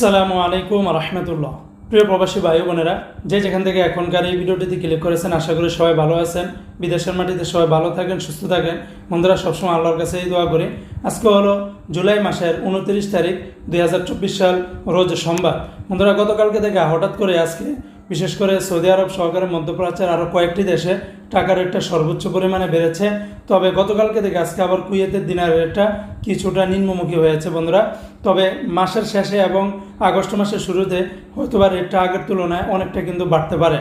আসসালামু আলাইকুম রহমতুল্লাহ। প্রিয় প্রবাসী ভাই বোনেরা, যে যেখান থেকে এখনকার এই ভিডিওটিতে ক্লিক করেছেন, আশা করি সবাই ভালো আছেন। বিদেশের মাটিতে সবাই ভালো থাকেন, সুস্থ থাকেন। বন্ধুরা, সবসময় আল্লাহর কাছেই দোয়া করি। আজকে হলো জুলাই মাসের উনত্রিশ তারিখ, দুই হাজার চব্বিশ সাল, রোজ সোমবার। বন্ধুরা, গতকালকে থেকে হঠাৎ করে আজকে বিশেষ করে সৌদি আরব সহকারে মধ্যপ্রাচ্যের আরও কয়েকটি দেশে টাকার রেটটা সর্বোচ্চ পরিমাণে বেড়েছে। তবে গতকালকে থেকে আজকে আবার কুয়েতের দিনার রেটটা কিছুটা নিম্নমুখী হয়েছে বন্ধুরা। তবে মাসের শেষে এবং আগস্ট মাসের শুরুতে হয়তোবা রেটটা আগের তুলনায় অনেকটা কিন্তু বাড়তে পারে।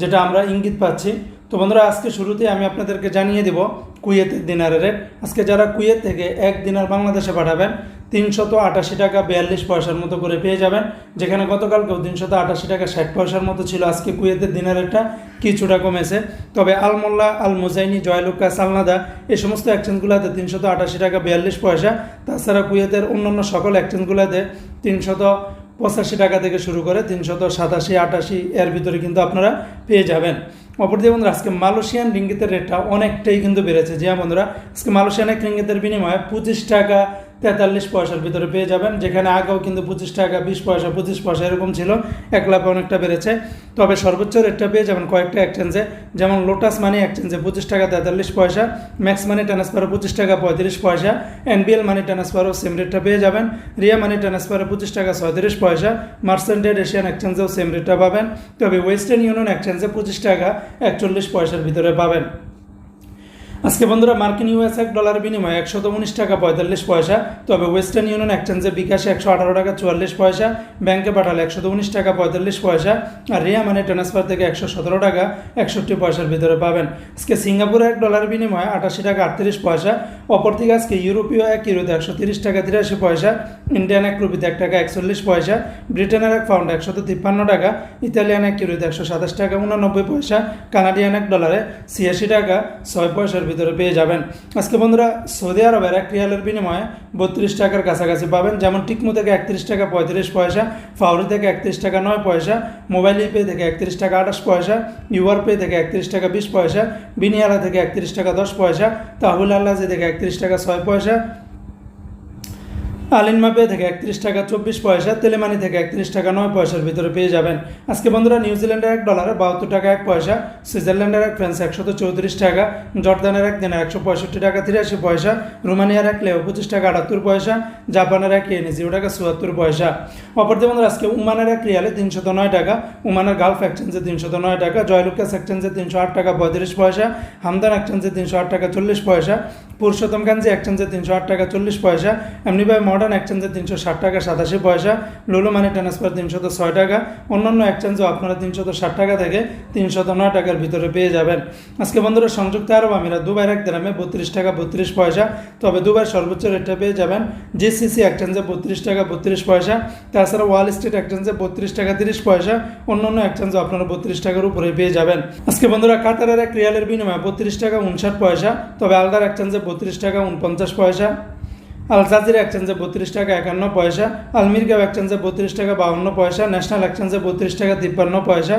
যেটা আমরা ইঙ্গিত পাচ্ছি তো বন্ধুরা, আজকে শুরুতে আমি আপনাদেরকে জানিয়ে দেব কুয়েতের দিনারের রেট। আজকে যারা কুয়েত থেকে এক দিনার বাংলাদেশে পাঠাবেন, তিনশত আটাশি টাকা বিয়াল্লিশ পয়সার মতো করে পেয়ে যাবেন, যেখানে গতকালকেও তিনশত আটাশি টাকা ষাট পয়সার মতো ছিল। আজকে কুয়েতের দিনের রেটটা কিছুটা কমেছে। তবে আলমোল্লা আল মুজাইনি জয়লুকা, সালনাদা এই সমস্ত এক্সচেঞ্জগুলোতে তিনশত আটাশি টাকা বিয়াল্লিশ পয়সা। তাছাড়া কুয়েতের অন্যান্য সকল এক্সচেঞ্জগুলোতে তিনশত পঁচাশি টাকা থেকে শুরু করে তিনশত সাতাশি আটাশি এর ভিতরে কিন্তু আপনারা পেয়ে যাবেন। অপরদিকে বন্ধুরা, আজকে মালয়েশিয়ান রিঙ্গিতের রেটটা অনেকটাই কিন্তু বেড়েছে। যে বন্ধুরা, আজকে মালয়েশিয়ান এক রিঙ্গিতের বিনিময়ে পঁচিশ টাকা তেতাল্লিশ পয়সার ভিতরে পেয়ে যাবেন, যেখানে আগেও কিন্তু পঁচিশ টাকা, বিশ পয়সা, পঁচিশ পয়সা এরকম ছিল, এক লাভে অনেকটা বেড়েছে। তবে সর্বোচ্চ রেটটা পেয়ে যাবেন কয়েকটা এক্সচেঞ্জে যেমন লোটাস মানি এক্সচেঞ্জে পঁচিশ টাকা তেতাল্লিশ পয়সা ম্যাক্স মানি ট্রান্সফারে পঁচিশ টাকা পঁয়ত্রিশ পয়সা এনবিএল মানি ট্রান্সফারও সেম রেটটা পেয়ে যাবেন রিয়া মানি ট্রান্সফারে পঁচিশ টাকা ছয়ত্রিশ পয়সা মার্সেন্টেড এশিয়ান এক্সচেঞ্জেও সেম রেটটা পাবেন, তবে ওয়েস্টার্ন ইউনিয়ন এক্সচেঞ্জে পঁচিশ টাকা একচল্লিশ পয়সার ভিতরে পাবেন। আজকে বন্ধুরা মার্কিন ইউএস এক ডলার বিনিময়ে একশত উনিশ টাকা পঁয়তাল্লিশ পয়সা, তবে ওয়েস্টার্ন ইউনিয়ন এক্সচেঞ্জে বিকাশে একশো আঠারো টাকা চুয়াল্লিশ পয়সা ব্যাংকে পাঠালে একশত উনিশ টাকা পঁয়তাল্লিশ পয়সা, আর রিয়া মানি ট্রান্সফার থেকে একশো সতেরো টাকা একষট্টি পয়সার ভিতরে পাবেন। আজকে সিঙ্গাপুরে এক ডলার বিনিময়ে আটাশি টাকা আটত্রিশ পয়সা অপর থেকে আজকে ইউরোপীয় এক ইউরোতে একশো তিরিশ টাকা তিরাশি পয়সা ইন্ডিয়ান এক রুপিতে এক টাকা একচল্লিশ পয়সা ব্রিটেনের এক পাউন্ড একশত তিপ্পান্ন টাকা ইতালিয়ান এক ইউরোতে একশো সাতাশ টাকা উনানব্বই পয়সা কানাডিয়ান এক ডলারে ছিয়াশি টাকা ছয় পয়সার ভিতরে পেয়ে যাবেন। আজকে বন্ধুরা সৌদি আরবের এক রিয়ালের বিনিময়ে বত্রিশ টাকার কাছাকাছি পাবেন। যেমন টিকমো থেকে একত্রিশ টাকা পঁয়ত্রিশ পয়সা, ফাউরি থেকে একত্রিশ টাকা নয় পয়সা, মোবাইল পে থেকে একত্রিশ টাকা আঠাশ পয়সা, ইউআর পে থেকে একত্রিশ টাকা বিশ পয়সা, বিনিয়ালা থেকে একত্রিশ টাকা দশ পয়সা, তাহুল আল্লাজি থেকে একত্রিশ টাকা ছয় পয়সা আলিনমা পে থেকে একত্রিশ টাকা চব্বিশ পয়সা, তেলেমানি থেকে একত্রিশ টাকা নয় পয়সার ভিতরে পেয়ে যাবেন। আজকে বন্ধুরা নিউজিল্যান্ডের এক ডলারে বাহাত্তর টাকা এক পয়সা, সুইজারল্যান্ডের এক ফ্রান্স একশত চৌত্রিশ টাকা, জর্দানের এক দিনের একশো পঁয়ষট্টি টাকা তিরাশি পয়সা, রোমানিয়ার এক লেও পঁচিশ টাকা আটাত্তর পয়সা, জাপানের এক ইয়েনি জিরো টাকা চুয়াত্তর পয়সা। অপরদি বন্ধুরা আজকে উমানের এক রিয়ালে তিনশত নয় টাকা, উমানের গালফ এক্সচেঞ্জে তিনশত নয় টাকা, জয়লুকাস এক্সচেঞ্জে তিনশো আট টাকা পঁয়ত্রিশ পয়সা, হামদান এক্সচেঞ্জে তিনশো আট টাকা চল্লিশ পয়সা পুরুষোত্তমগঞ্জে এক্সচেঞ্জে তিনশো আট টাকা চল্লিশ পয়সা, এমনিভাবে মডার্ন এক্সচেঞ্জে তিনশো ষাট টাকা, সাতাশি পয়সা লুলু মানি ট্রান্সফার তিনশত ছয় টাকা, অন্যান্য এক্সচেঞ্জও আপনারা তিনশত ষাট টাকা থেকে তিনশত নয় টাকার ভিতরে পেয়ে যাবেন। আজকে বন্ধুরা, সংযুক্ত আরব আমিরা দুবাইয়ের এক গ্রামে বত্রিশ টাকা বত্রিশ পয়সা, তবে দুবার সর্বোচ্চ রেটটা পেয়ে যাবেন জিসিসি এক্সচেঞ্জে বত্রিশ টাকা বত্রিশ পয়সা, তাছাড়া ওয়াল স্ট্রিট এক্সচেঞ্জে বত্রিশ টাকা তিরিশ পয়সা, অন্যান্য এক্সচেঞ্জও আপনারা বত্রিশ টাকার উপরে পেয়ে যাবেন। আজকে বন্ধুরা, কাতারের এক রিয়ালের বিনিময়ে বত্রিশ টাকা উনষাট পয়সা, তবে আলদার এক্সচেঞ্জে বত্রিশ টাকা উনপঞ্চাশ পয়সা। আল জাজিরা এক্সচেঞ্জে বত্রিশ টাকা একান্ন পয়সা আলমিরগাঁও এক্সচেঞ্জে বত্রিশ টাকা বাউন্ন পয়সা, ন্যাশনাল এক্সচেঞ্জে বত্রিশ টাকা তিপ্পান্ন পয়সা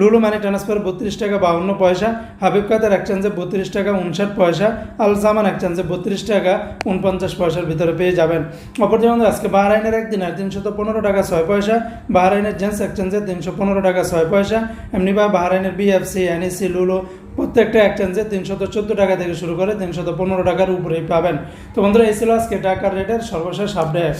লুলু মানি ট্রান্সফার বত্রিশ টাকা বাউন্ন পয়সা, হাবিব কাতার এক্সচেঞ্জে বত্রিশ টাকা উনষাট পয়সা, আল জামান এক্সচেঞ্জে বত্রিশ টাকা উনপঞ্চাশ পয়সার ভিতরে পেয়ে যাবেন। অপর যেমন আজকে বাহরাইনের একদিন আর তিনশত পনেরো টাকা ছয় পয়সা, বাহরাইনের জেন্টস এক্সচেঞ্জে তিনশো পনেরো টাকা ছয় পয়সা, এমনি বা বাহরাইনের বিএফসি এনএসি লুলু প্রত্যেকটা এক্সচেঞ্জে তিনশত চোদ্দ টাকা থেকে শুরু করে তিনশত পনেরো টাকার উপরেই পাবেন। তো বন্ধুরা, এই ছিল আজকে টাকার রেটের সর্বশেষ আপডেট